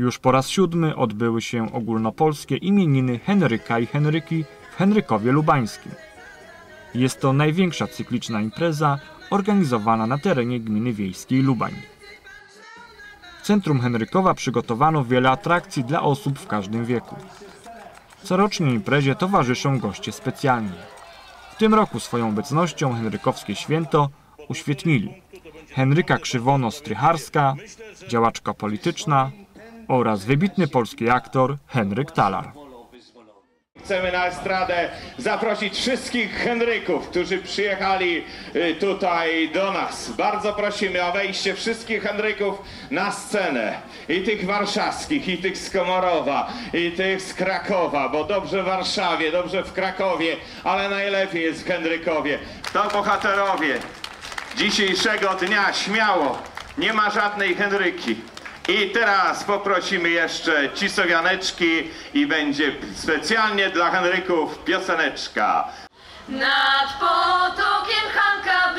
Już po raz siódmy odbyły się ogólnopolskie imieniny Henryka i Henryki w Henrykowie Lubańskim. Jest to największa cykliczna impreza organizowana na terenie gminy wiejskiej Lubań. W centrum Henrykowa przygotowano wiele atrakcji dla osób w każdym wieku. Corocznie imprezie towarzyszą goście specjalni. W tym roku swoją obecnością Henrykowskie Święto uświetnili Henryka Krzywono-Strycharska, działaczka polityczna oraz wybitny polski aktor Henryk Talar. Chcemy na estradę zaprosić wszystkich Henryków, którzy przyjechali y, tutaj do nas. Bardzo prosimy o wejście wszystkich Henryków na scenę. I tych warszawskich, i tych z Komorowa, i tych z Krakowa, bo dobrze w Warszawie, dobrze w Krakowie, ale najlepiej jest w Henrykowie. To bohaterowie dzisiejszego dnia, śmiało, nie ma żadnej Henryki. I teraz poprosimy jeszcze Cisowianeczki i będzie specjalnie dla Henryków pioseneczka. Nad potokiem Hanka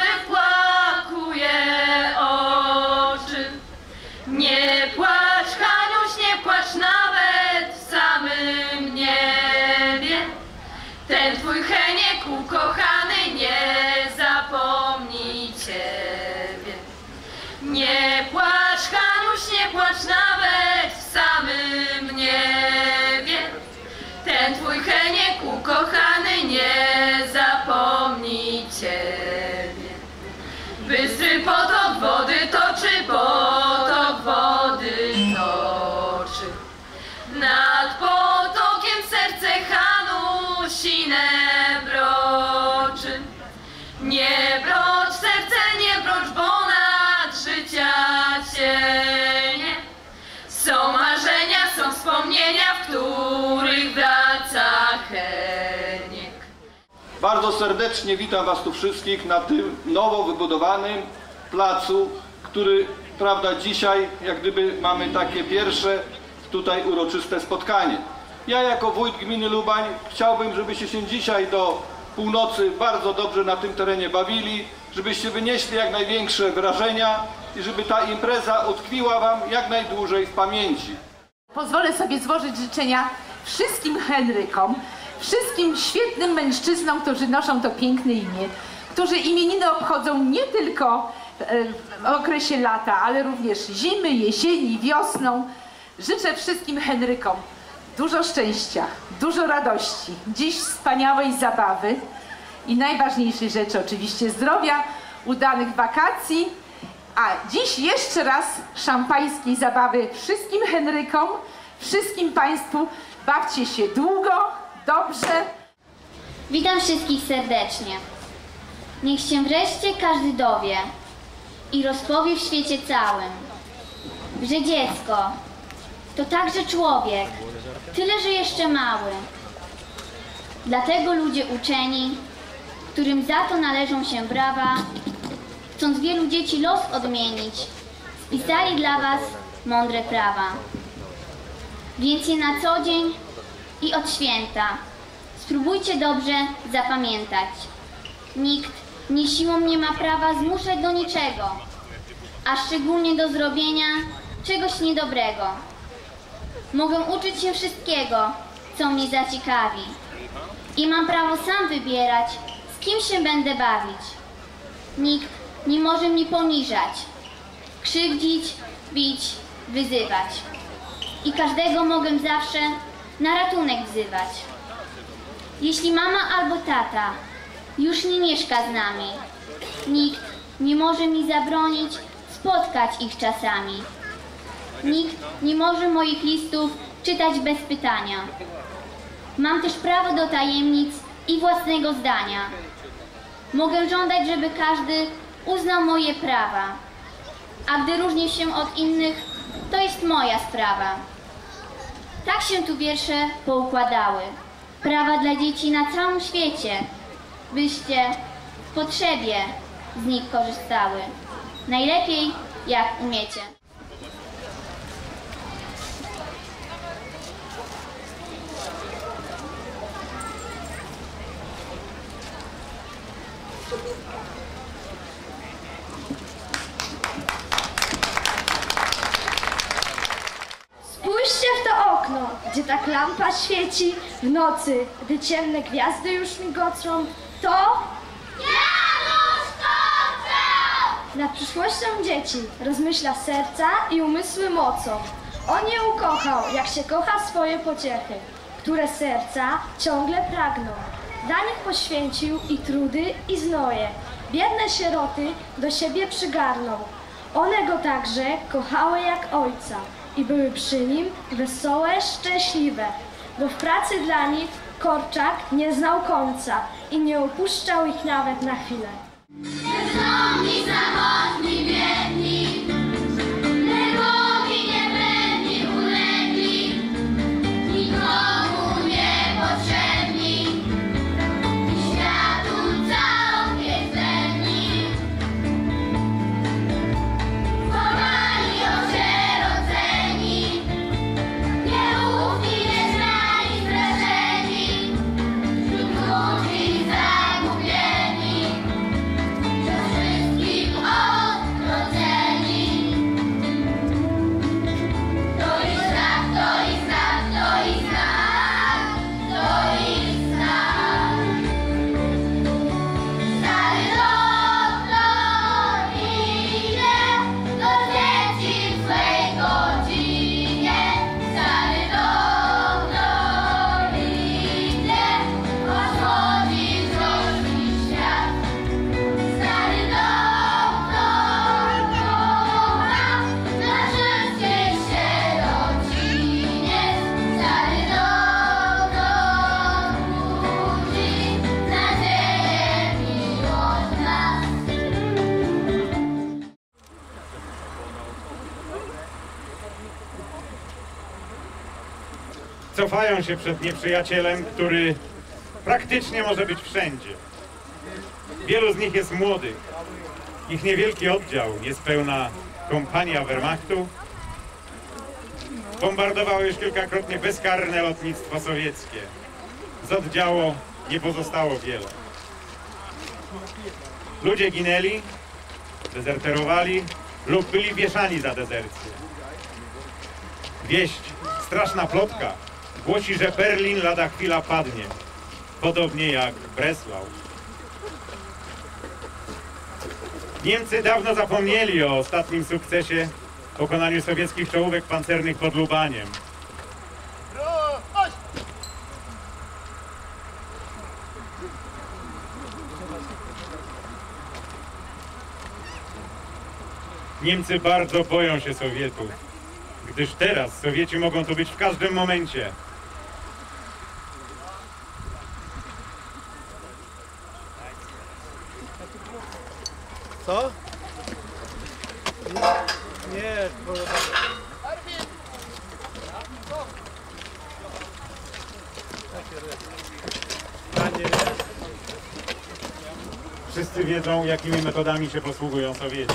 Bardzo serdecznie witam Was tu wszystkich na tym nowo wybudowanym placu, który, prawda, dzisiaj jak gdyby mamy takie pierwsze tutaj uroczyste spotkanie. Ja jako wójt gminy Lubań chciałbym, żebyście się dzisiaj do północy bardzo dobrze na tym terenie bawili, żebyście wynieśli jak największe wrażenia i żeby ta impreza utkwiła Wam jak najdłużej w pamięci. Pozwolę sobie złożyć życzenia wszystkim Henrykom, wszystkim świetnym mężczyznom, którzy noszą to piękne imię, którzy imieniny obchodzą nie tylko e, w okresie lata, ale również zimy, jesieni, wiosną. Życzę wszystkim Henrykom dużo szczęścia, dużo radości, dziś wspaniałej zabawy i najważniejszej rzeczy oczywiście zdrowia, udanych wakacji, a dziś jeszcze raz szampańskiej zabawy wszystkim Henrykom, wszystkim Państwu. Bawcie się długo, dobrze. Witam wszystkich serdecznie. Niech się wreszcie każdy dowie i rozpowie w świecie całym, że dziecko to także człowiek, tyle że jeszcze mały. Dlatego ludzie uczeni, którym za to należą się brawa, chcąc wielu dzieci los odmienić, spisali dla Was mądre prawa. Więc je na co dzień i od święta spróbujcie dobrze zapamiętać. Nikt nie siłą nie ma prawa zmuszać do niczego, a szczególnie do zrobienia czegoś niedobrego. Mogę uczyć się wszystkiego, co mnie zaciekawi. I mam prawo sam wybierać, z kim się będę bawić. Nikt nie może mnie poniżać, krzywdzić, bić, wyzywać. I każdego mogę zawsze na ratunek wzywać. Jeśli mama albo tata już nie mieszka z nami, nikt nie może mi zabronić spotkać ich czasami. Nikt nie może moich listów czytać bez pytania. Mam też prawo do tajemnic i własnego zdania. Mogę żądać, żeby każdy uznał moje prawa. A gdy różnię się od innych, to jest moja sprawa. Tak się tu wiersze poukładały. Prawa dla dzieci na całym świecie, byście w potrzebie z nich korzystały. Najlepiej jak umiecie. Okno, gdzie tak lampa świeci w nocy, gdy ciemne gwiazdy już migocą, to nad przyszłością dzieci rozmyśla serca i umysły mocą. On je ukochał, jak się kocha swoje pociechy, które serca ciągle pragną. Dla nich poświęcił i trudy, i znoje. Biedne sieroty do siebie przygarnął. One go także kochały jak ojca i były przy nim wesołe, szczęśliwe, bo w pracy dla nich Korczak nie znał końca i nie opuszczał ich nawet na chwilę. Bezdomni, samotni, cofają się przed nieprzyjacielem, który praktycznie może być wszędzie. Wielu z nich jest młodych. Ich niewielki oddział, niespełna kompania Wehrmachtu, bombardowało już kilkakrotnie bezkarne lotnictwo sowieckie. Z oddziału nie pozostało wiele. Ludzie ginęli, dezerterowali lub byli wieszani za dezercję. Wieść, straszna plotka, głosi, że Berlin lada chwila padnie, podobnie jak Breslau. Niemcy dawno zapomnieli o ostatnim sukcesie pokonaniu sowieckich czołówek pancernych pod Lubaniem. Niemcy bardzo boją się Sowietów, gdyż teraz Sowieci mogą tu być w każdym momencie. Co? Nie, bo... Panie, Wszyscy wiedzą, jakimi metodami się posługują Sowieci.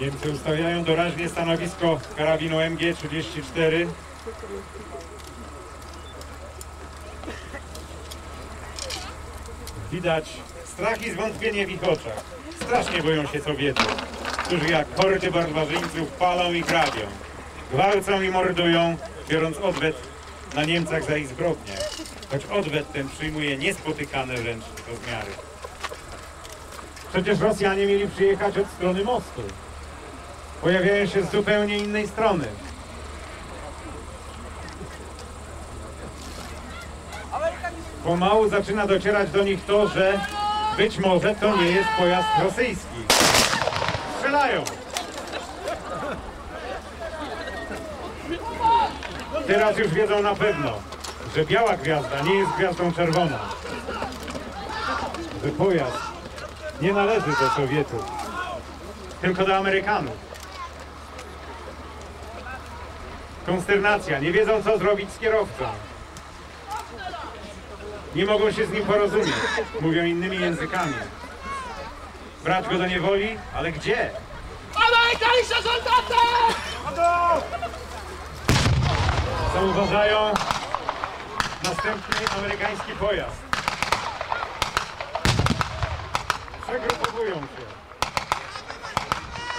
Niemcy ustawiają doraźnie stanowisko karabinu MG-34. Widać strach i zwątpienie w ich oczach. Strasznie boją się Sowietów, którzy jak hordy barbarzyńców palą i grabią. Gwałcą i mordują, biorąc odwet na Niemcach za ich zbrodnie. Choć odwet ten przyjmuje niespotykane wręcz rozmiary. Przecież Rosjanie mieli przyjechać od strony mostu. Pojawiają się z zupełnie innej strony. Pomału zaczyna docierać do nich to, że być może to nie jest pojazd rosyjski. Strzelają! Teraz już wiedzą na pewno, że biała gwiazda nie jest gwiazdą czerwoną. Że pojazd nie należy do Sowietów, tylko do Amerykanów. Konsternacja, nie wiedzą co zrobić z kierowcą. Nie mogą się z nim porozumieć, mówią innymi językami. Brać go do niewoli, ale gdzie? Zauważają następny amerykański pojazd. Przegrupowują się.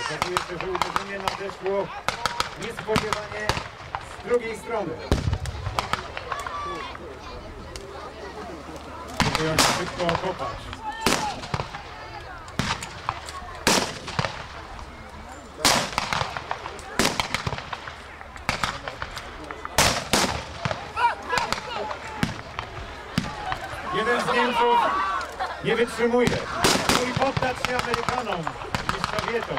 zobaczył jeszcze, że uderzenie nadeszło niespodziewanie z drugiej strony. Próbują się szybko okopać. Jeden z Niemców nie wytrzymuje. Mój poddać się Amerykanom i Sowietom.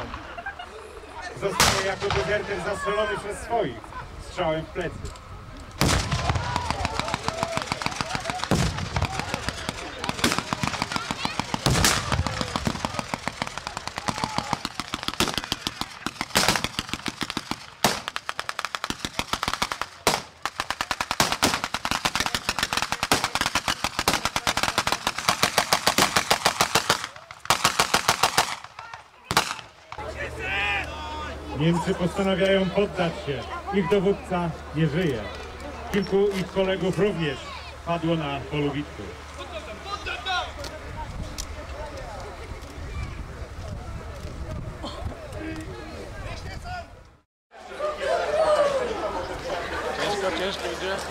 Zostaje jako dezerter zastrzelony przez swoich strzałem w plecy. Niemcy postanawiają poddać się. Ich dowódca nie żyje. Kilku ich kolegów również padło na polu bitwy.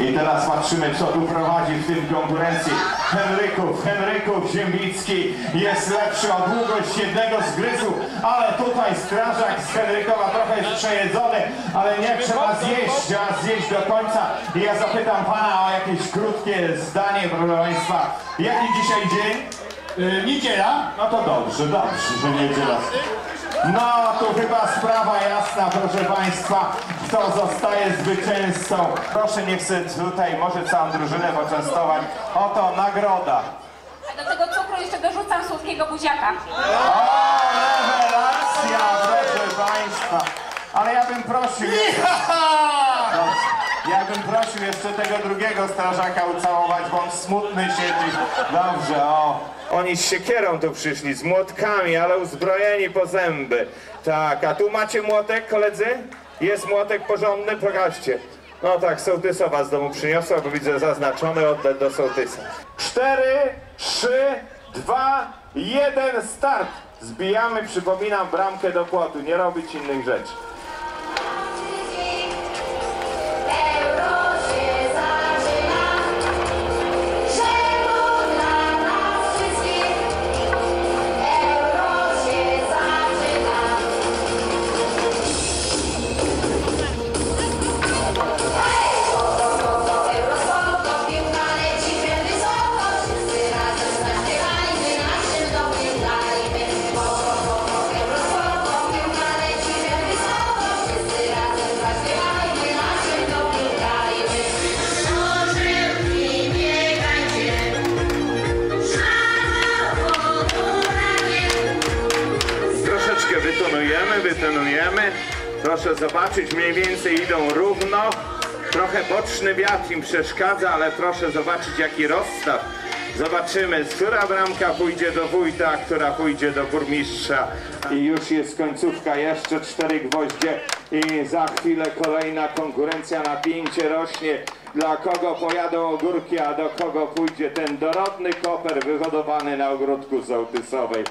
I teraz patrzymy, co tu prowadzi w tym konkurencji. Henryków, Henryków Ziembicki jest lepszy o długość jednego zgryzu, ale tutaj strażak z Henrykowa trochę jest przejedzony, ale nie trzeba zjeść, trzeba zjeść do końca. I ja zapytam pana o jakieś krótkie zdanie, proszę państwa. Jaki dzisiaj dzień? Yy, niedziela? No to dobrze, dobrze, że niedziela. No, tu chyba sprawa jasna, proszę Państwa, kto zostaje zwycięzcą. Proszę, nie chcę tutaj może całą drużynę poczęstować. Oto nagroda. A do tego cukru jeszcze dorzucam słodkiego buziaka. O, rewelacja, proszę Państwa. Ale ja bym prosił... Ja bym prosił jeszcze tego drugiego strażaka ucałować, bo on smutny siedzi. Dobrze, o. Oni z siekierą tu przyszli, z młotkami, ale uzbrojeni po zęby. Tak, a tu macie młotek, koledzy? Jest młotek porządny? Pokażcie. No tak, sołtysowa z domu przyniosła, bo widzę zaznaczony, oddać do sołtysa. Cztery, trzy, dwa, jeden, start. Zbijamy, przypominam, bramkę do płotu, nie robić innych rzeczy. Mniej więcej idą równo. Trochę boczny wiatr im przeszkadza, ale proszę zobaczyć jaki rozstaw. Zobaczymy, która bramka pójdzie do wójta, która pójdzie do burmistrza. I już jest końcówka, jeszcze cztery gwoździe i za chwilę kolejna konkurencja, napięcie rośnie. Dla kogo pojadą ogórki, a do kogo pójdzie ten dorodny koper wyhodowany na ogródku sołtysowej.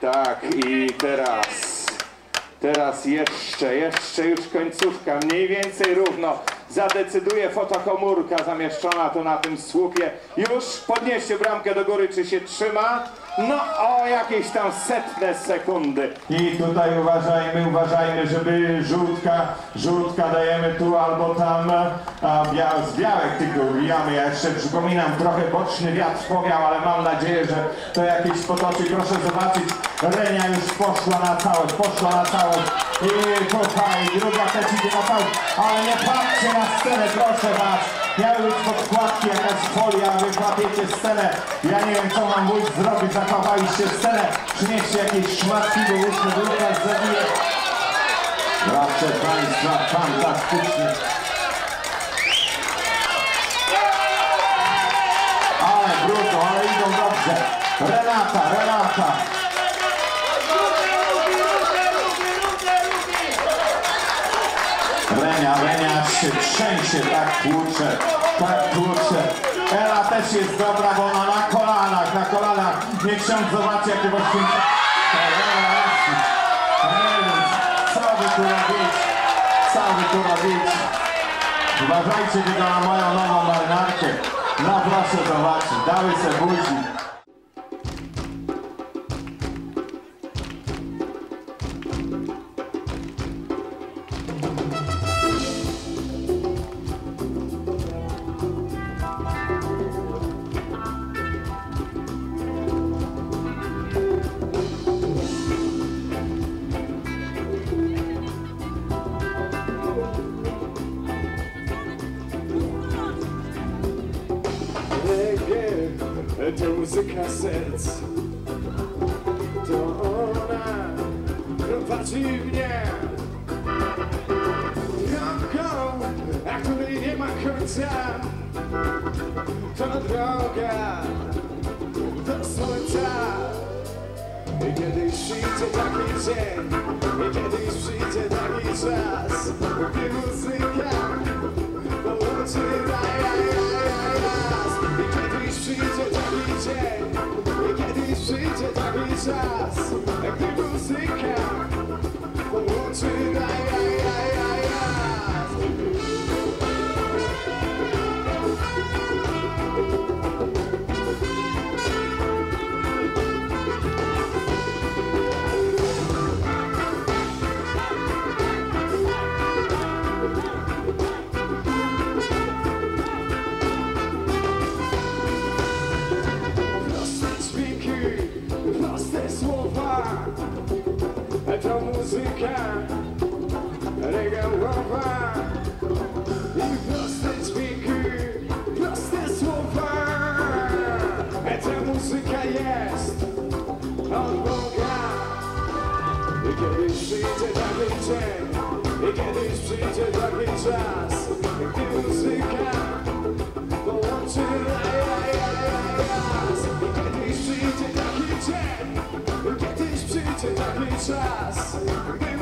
Tak, i teraz... Teraz jeszcze, jeszcze już końcówka, mniej więcej równo. Zadecyduje fotokomórka zamieszczona tu na tym słupie. Już podnieście bramkę do góry, czy się trzyma? No o jakieś tam setne sekundy. I tutaj uważajmy, uważajmy, żeby żółtka, żółtka dajemy tu albo tam, a bia, z białek tylko ubijamy. Ja jeszcze przypominam, trochę boczny wiatr powiał, ale mam nadzieję, że to jakieś potoczy. Proszę zobaczyć, Renia już poszła na całość, poszła na całość. I tutaj druga też idzie na całość, ale nie patrzcie na scenę, proszę was. Miały być podkładki, jakaś folia, wy łapiecie scenę. Ja nie wiem, co mam wójt zrobić, zachowaliście scenę. Przynieście jakieś szmatki, bo nie nas zabije. Proszę Państwa, fantastycznie. Ale brudno, ale idą dobrze. Renata, Renata. Renia, Renia się trzęsie, tak tłucze, tak tłucze. Ela też jest dobra, bo ona na kolanach, na kolanach. Niech ksiądz zobaczy, jakie właśnie... Rewelacja. Rewelacja. Co cały tu robicie. Uważajcie tylko na moją nową marynarkę. No proszę zobaczyć, dały se buzi. Reggae to muzyka To ona prowadzi mnie. Drogą, a której nie ma końca To droga do słońca. I kiedyś przyjdzie taki dzień I kiedyś przyjdzie taki czas Gdy muzyka połączy raj, To muzyka reggae'owa I proste dźwięki, proste słowa. Ta muzyka jest od Boga. I kiedyś przyjdzie taki dzień I kiedyś przyjdzie taki czas Gdy muzyka połączy raz I kiedyś przyjdzie taki dzień przyjdzie taki czas Gdy muzyka połączy